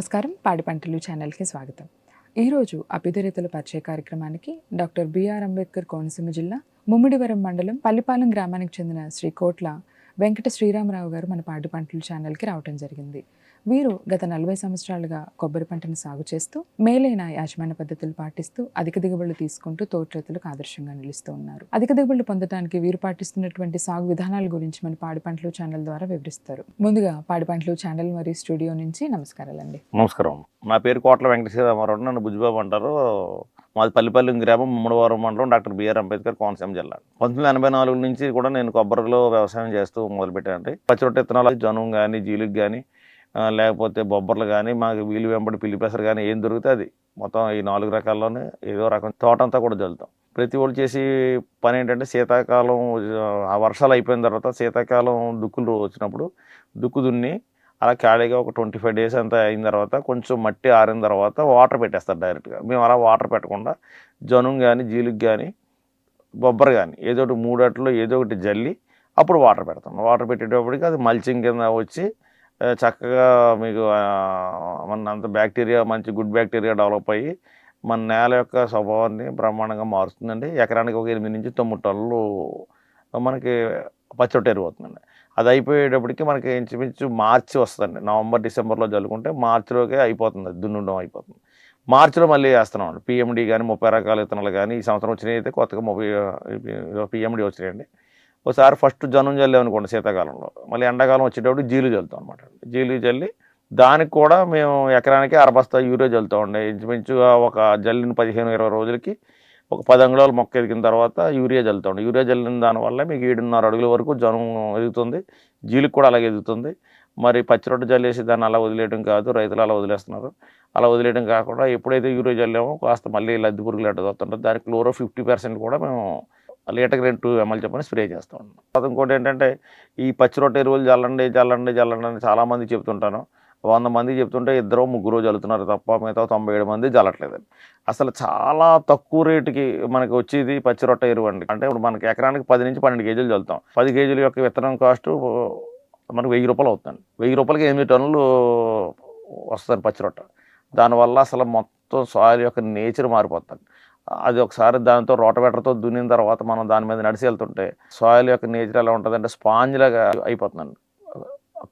నమస్కారం. పాడి పంటలు ఛానల్కి స్వాగతం. ఈరోజు అభిధరితుల పరిచయ కార్యక్రమానికి డాక్టర్ బిఆర్ అంబేద్కర్ కోనసీమ జిల్లా ముమ్మిడివరం మండలం పల్లిపాలెం గ్రామానికి చెందిన శ్రీ కోట్ల వెంకట శ్రీరామరావు గారు మన పాడి పంటలు ఛానల్కి రావటం జరిగింది. వీరు గత నలభై సంవత్సరాలుగా కొబ్బరి పంటను సాగు చేస్తూ మేలైన యాజమాన్య పద్ధతులు పాటిస్తూ అధిక దిగుబడులు తీసుకుంటూ తోటి రైతులకు ఆదర్శంగా నిలుస్తూ ఉన్నారు. అధిక దిగుబడులు పొందడానికి వీరు పాటిస్తున్నటువంటి సాగు విధానాల గురించి మన పాడి పంటలు ఛానల్ ద్వారా వివరిస్తారు. ముందుగా పాడి పంటలు ఛానల్ మరియు స్టూడియో నుంచి నమస్కారాలండి. నమస్కారం. నా పేరు కోట్ల వెంకటేశ్వరరావు నన్ను బుజ్జిబాబు అంటారు. మాది పల్లిపల్లి గ్రామం మూడవరం మండలం డాక్టర్ బిఆర్ అంబేద్కర్ కోనసీమ జిల్లా. పంతొమ్మిది ఎనభై నాలుగు నుంచి కూడా నేను కొబ్బరిలో వ్యవసాయం చేస్తూ మొదలుపెట్టానండి. పచ్చిరొట్ట విత్తనాలు జనం కానీ జీలుగు కానీ లేకపోతే బొబ్బర్లు కానీ మాకు వీలు వెంబడి పిల్లిపెసరు కానీ ఏం దొరికితే అది. మొత్తం ఈ నాలుగు రకాల్లోనే ఏదో రకం తోటంతా కూడా చల్లుతాం ప్రతి ఒళ్ళు చేసి పని ఏంటంటే శీతాకాలం ఆ వర్షాలు అయిపోయిన తర్వాత శీతాకాలం దుక్కులు వచ్చినప్పుడు దుక్కు దున్ని అలా ఖాళీగా ఒక ట్వంటీ ఫైవ్ డేస్ అంతా అయిన తర్వాత కొంచెం మట్టి ఆరిన తర్వాత వాటర్ పెట్టేస్తారు డైరెక్ట్గా. మేము అలా వాటర్ పెట్టకుండా జనుం కానీ జీలుగు కానీ బొబ్బరు కానీ ఏదో ఒకటి మూడట్లో ఏదో ఒకటి జల్లి అప్పుడు వాటర్ పెడతాం. వాటర్ పెట్టేటప్పటికి అది మల్చింగ్ కింద వచ్చి చక్కగా మీకు మన అంత బ్యాక్టీరియా మంచి గుడ్ బ్యాక్టీరియా డెవలప్ అయ్యి మన నేల యొక్క స్వభావాన్ని బ్రహ్మాండంగా మారుస్తుందండి. ఎకరానికి ఒక ఎనిమిది నుంచి తొమ్మిది టన్నులు మనకి పచ్చొట్టేరు అవుతుందండి. అది అయిపోయేటప్పటికి మనకి ఇంచుమించు మార్చి వస్తుందండి. నవంబర్ డిసెంబర్లో చల్లుకుంటే మార్చిలోకే అయిపోతుంది దున్నుండం అయిపోతుంది. మార్చిలో మళ్ళీ వేస్తున్నాం పిఎండి కానీ ముప్పై రకాల విత్తనాలు కానీ ఈ సంవత్సరం వచ్చినాయి అయితే కొత్తగా ముప్పై పిఎండి వచ్చినాయండి. ఒకసారి ఫస్ట్ జనం జల్లాం అనుకోండి శీతాకాలంలో. మళ్ళీ ఎండాకాలం వచ్చేటప్పుడు జీలు చల్లుతాం అనమాట జీలు చల్లి దానికి కూడా మేము ఎకరానికి అరబస్తా యూరియా చల్లుతామండి ఇంచుమించుగా ఒక జల్లిన పదిహేను ఇరవై రోజులకి ఒక పది అంగుళాలు మొక్క ఎదిగిన తర్వాత యూరియా చల్లుతాం యూరియా చల్లిన దానివల్ల మీకు ఏడున్నర అడుగుల వరకు జనం ఎదుగుతుంది. జీలుకు కూడా అలాగే ఎదుగుతుంది. మరి పచ్చి రొట్టె జల్లేసి దాన్ని అలా వదిలేయడం కాదు రైతులు అలా వదిలేస్తున్నారు. అలా వదిలేయడం కాకుండా ఎప్పుడైతే యూరియా చల్లామో కాస్త మళ్ళీ లద్ది పురుగులు అడ్డు వస్తుంటారు దానికి క్లోరో ఫిఫ్టీ పర్సెంట్ కూడా మేము లీటర్కి రెండు టూ ఎంఎల్ చెప్పని స్ప్రే చేస్తూ ఉన్నాం. తర్వాత ఇంకోటి ఏంటంటే ఈ పచ్చి రొట్టె ఎరువులు చల్లండి చల్లండి చల్లండి అని చాలామంది చెప్తుంటాను. వంద మంది చెప్తుంటే ఇద్దరు ముగ్గురు చల్లుతున్నారు తప్ప మిగతా తొంభై ఏడు మంది చల్లట్లేదండి అసలు చాలా తక్కువ రేటుకి మనకి వచ్చేది పచ్చి రొట్టె ఎరువు అండి అంటే ఇప్పుడు మనకి ఎకరానికి పది నుంచి పన్నెండు కేజీలు చల్లుతాం పది కేజీల యొక్క విత్తనం కాస్ట్ మనకు వెయ్యి రూపాయలు అవుతుంది వెయ్యి రూపాయలకి ఎనిమిది టన్నులు వస్తుంది పచ్చి రొట్ట. దానివల్ల అసలు మొత్తం సాయిల్ యొక్క నేచర్ మారిపోతుంది అది ఒకసారి దాంతో రోటవెటర్తో దున్నిన తర్వాత మనం దాని మీద నడిచి వెళ్తుంటే సాయిల్ యొక్క నేచర్ ఎలా ఉంటుందంటే స్పాంజ్ లాగా అయిపోతుందండి.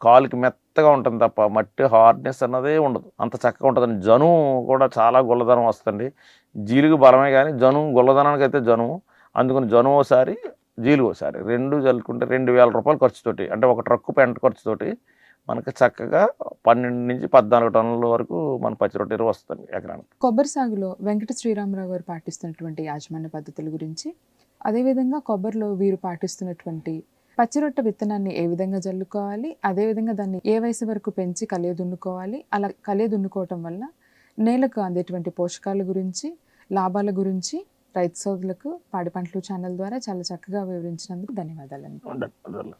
కాలుకి మెత్తగా ఉంటుంది తప్ప మట్టి హార్డ్నెస్ అన్నదే ఉండదు. అంత చక్కగా ఉంటుందండి. జను కూడా చాలా గుల్లదనం వస్తుంది జీలుగు బలమే కానీ జను గుల్లదనానికి అయితే జనుము అందుకని జను ఒకసారి జీలుగు ఒకసారి రెండు చల్లుకుంటే రెండు వేల రూపాయలు ఖర్చుతోటి అంటే ఒక ట్రక్కు పెంట ఖర్చుతోటి మనకి చక్కగా పన్నెండు నుంచి పద్నాలుగు టన్నుల వరకు మన పచ్చి రొట్టె వస్తుంది ఎకరానికి. కొబ్బరి సాగులో వెంకట శ్రీరామరావు గారు పాటిస్తున్నటువంటి యాజమాన్య పద్ధతుల గురించి అదేవిధంగా కొబ్బరిలో వీరు పాటిస్తున్నటువంటి పచ్చిరొట్ట విత్తనాన్ని ఏ విధంగా జల్లుకోవాలి అదేవిధంగా దాన్ని ఏ వయసు వరకు పెంచి కలియ దున్నుకోవాలి అలా కలియ దున్నుకోవటం వల్ల నేలకు అందేటువంటి పోషకాల గురించి లాభాల గురించి రైతు సోదరులకు పాడి పంటలు ఛానల్ ద్వారా చాలా చక్కగా వివరించినందుకు ధన్యవాదాలండి.